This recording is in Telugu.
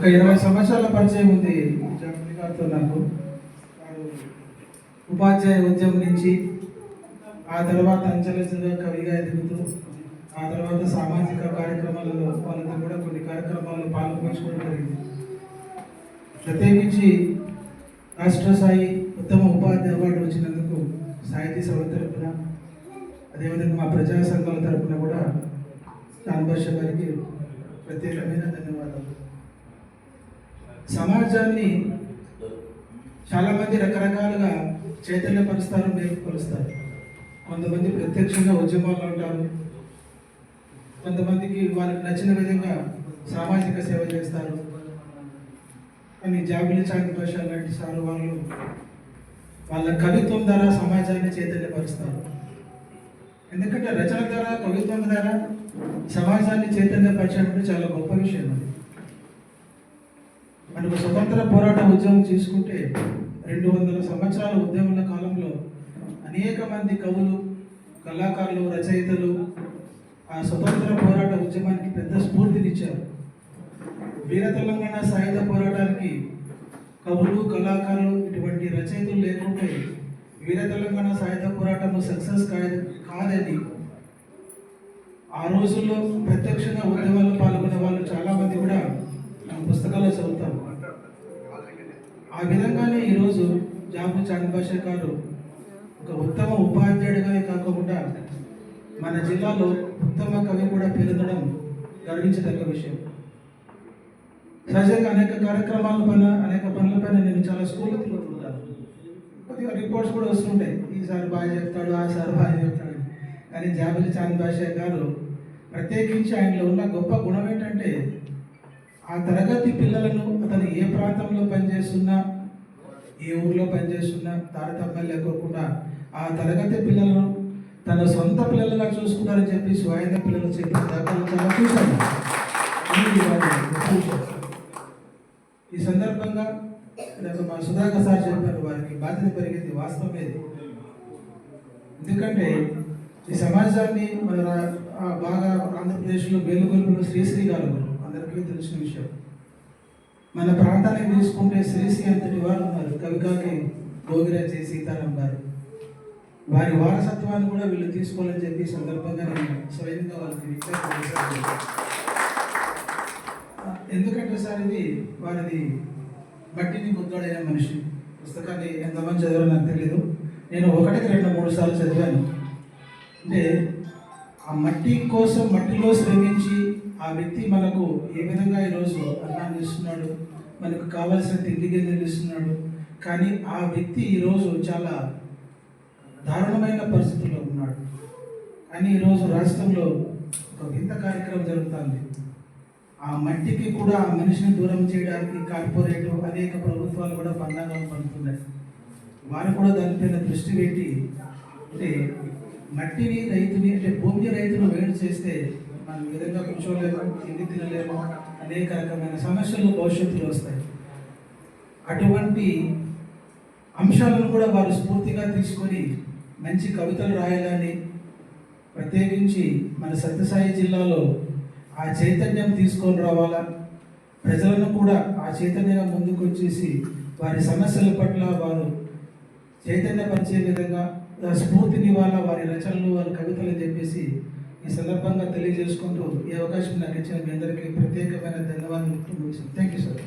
ఒక ఇరవై సంవత్సరాల పరిచయం ఉంది జాగ్రత్త గారితో నాకు. వారు ఉపాధ్యాయ ఉద్యమం నుంచి ఆ తర్వాత అంచెలంచెలుగా కవిగా ఎదుగుతూ ఆ తర్వాత సామాజిక కార్యక్రమాలలో వాళ్ళతో కూడా కొన్ని కార్యక్రమాల్లో పాల్పంచుకోవడం జరిగింది. ప్రత్యేకించి రాష్ట్ర స్థాయి ఉత్తమ ఉపాధ్యాయ అవార్డు వచ్చినందుకు సాహితీ సభ తరపున అదేవిధంగా మా ప్రజా సంఘాల తరపున కూడా శాన్భాష గారికి ప్రత్యేకమైన ధన్యవాదాలు. సమాజాన్ని చాలామంది రకరకాలుగా చైతన్యపరుస్తారు మేలుపరుస్తారు కొంతమంది ప్రత్యక్షంగా ఉద్యమాలు ఉంటారు. కొంతమందికి వాళ్ళకి నచ్చిన విధంగా సామాజిక సేవ చేస్తారు. కానీ జాబిలి చాంతి భాష లాంటి సారు వాళ్ళు వాళ్ళ కవిత్వం ద్వారా సమాజాన్ని చైతన్యపరుస్తారు. ఎందుకంటే రచన ద్వారా కవిత్వం ద్వారా సమాజాన్ని చైతన్యపరచడం చాలా గొప్ప విషయం అది. మనకు స్వతంత్ర పోరాట ఉద్యమం చేసుకుంటే రెండు వందల సంవత్సరాల ఉద్యమాల కాలంలో అనేక మంది కవులు కళాకారులు రచయితలు ఆ స్వతంత్ర పోరాట ఉద్యమానికి పెద్ద స్ఫూర్తినిచ్చారు. వీర తెలంగాణ సాయుధ పోరాటానికి కవులు కళాకారులు ఇటువంటి రచయితలు లేకుంటే వీర తెలంగాణ సాయుధ పోరాటం సక్సెస్ కాదు కాదని ఆ రోజుల్లో ప్రత్యక్షంగా ఉద్యమాల్లో పాల్గొనే వాళ్ళు చాలామంది కూడా పుస్తకాలు పుస్తకాల్లో ఆ విధంగానే ఈరోజు జాబు చాంద్భాష గారు ఒక ఉత్తమ ఉపాధ్యాయుడిగానే కాకుండా మన జిల్లాలో ఉత్తమ కవి కూడా పేరొందడం గర్వించదగ్గ విషయం. సహజంగా అనేక కార్యక్రమాల పైన అనేక పనుల పైన నేను చాలా స్కూల్లో తిరుగుతుంటాను కొద్దిగా రిపోర్ట్స్ కూడా వస్తుంటాయి. ఈసారి బాగా చెప్తాడు ఆ సార్ బాగా చెప్తాడు కానీ జాబిలి చాంద్ గారు ప్రత్యేకించి ఆయనలో ఉన్న గొప్ప గుణం ఏంటంటే ఆ తరగతి పిల్లలను అతను పనిచేస్తున్నా ఏ ఊర్లో పనిచేస్తున్నా తారతమ్యం లేకోకుండా ఆ తరగతి పిల్లలను తన సొంత పిల్లలుగా చూసుకుంటారని చెప్పి స్వయంగా పిల్లలు చెప్పిన దాఖలు చాలా చూశాను. ఈ సందర్భంగా నాకు మా సుధాకర్ సార్ చెప్పారు వారికి బాధ్యత పెరిగింది వాస్తవం ఇది. ఎందుకంటే ఈ సమాజాన్ని మన బాగా ఆంధ్రప్రదేశ్లో వేలుగొలుపులో శ్రీశ్రీ గారు అందరికీ తెలిసిన విషయం. మన ప్రాంతానికి చూసుకుంటే శ్రీశ్రీ అంతటి వారు ఉన్నారు. కవికాకి భోగిరాజ్ సీతారాం గారు. వారి వారసత్వాన్ని కూడా వీళ్ళు తీసుకోవాలని చెప్పి సందర్భంగా నేను స్వయంగా వాళ్ళకి చేశాను. ఎందుకంటే సార్ ఇది వారిది మట్టిని ముద్దడైన మనిషి. పుస్తకాన్ని ఎంతమంది చదివారో నాకు తెలియదు నేను ఒకటికి రెండు మూడు సార్లు చదివాను. అంటే ఆ మట్టి కోసం మట్టిలో శ్రమించి ఆ వ్యక్తి మనకు ఏ విధంగా ఈరోజు అన్నాన్ని ఇస్తున్నాడు? మనకు కావలసిన తిండి గింజలు ఇస్తున్నాడు. కానీ ఆ వ్యక్తి ఈరోజు చాలా దారుణమైన పరిస్థితుల్లో ఉన్నాడు. కానీ ఈరోజు రాష్ట్రంలో ఒక వింత కార్యక్రమం జరుగుతుంది. ఆ మట్టికి కూడా ఆ మనిషిని దూరం చేయడానికి కార్పొరేట్ అనేక ప్రభుత్వాలు కూడా పండాంగాలు పడుతున్నాయి వారు కూడా దానిపైన దృష్టి పెట్టి అంటే మట్టిని రైతుని అంటే భూమి రైతులు వేడి చేస్తే మనం విధంగా కూర్చోలేము తిండి తినలేము అనేక రకమైన సమస్యలు భవిష్యత్తులో వస్తాయి. అటువంటి అంశాలను కూడా వారు స్ఫూర్తిగా తీసుకొని మంచి కవితలు రాయాలని ప్రత్యేకించి మన సత్యసాయి జిల్లాలో ఆ చైతన్యం తీసుకొని రావాలా ప్రజలను కూడా ఆ చైతన్యంగా ముందుకు వచ్చేసి వారి సమస్యల పట్ల వారు చైతన్యపరిచే విధంగా స్ఫూర్తిని వాళ్ళ వారి రచనలు వారి కవితలు చెప్పేసి ఈ సందర్భంగా తెలియజేసుకుంటూ ఈ అవకాశం నాకు ఇచ్చిన మీ అందరికీ ప్రత్యేకమైన ధన్యవాదాలు. థ్యాంక్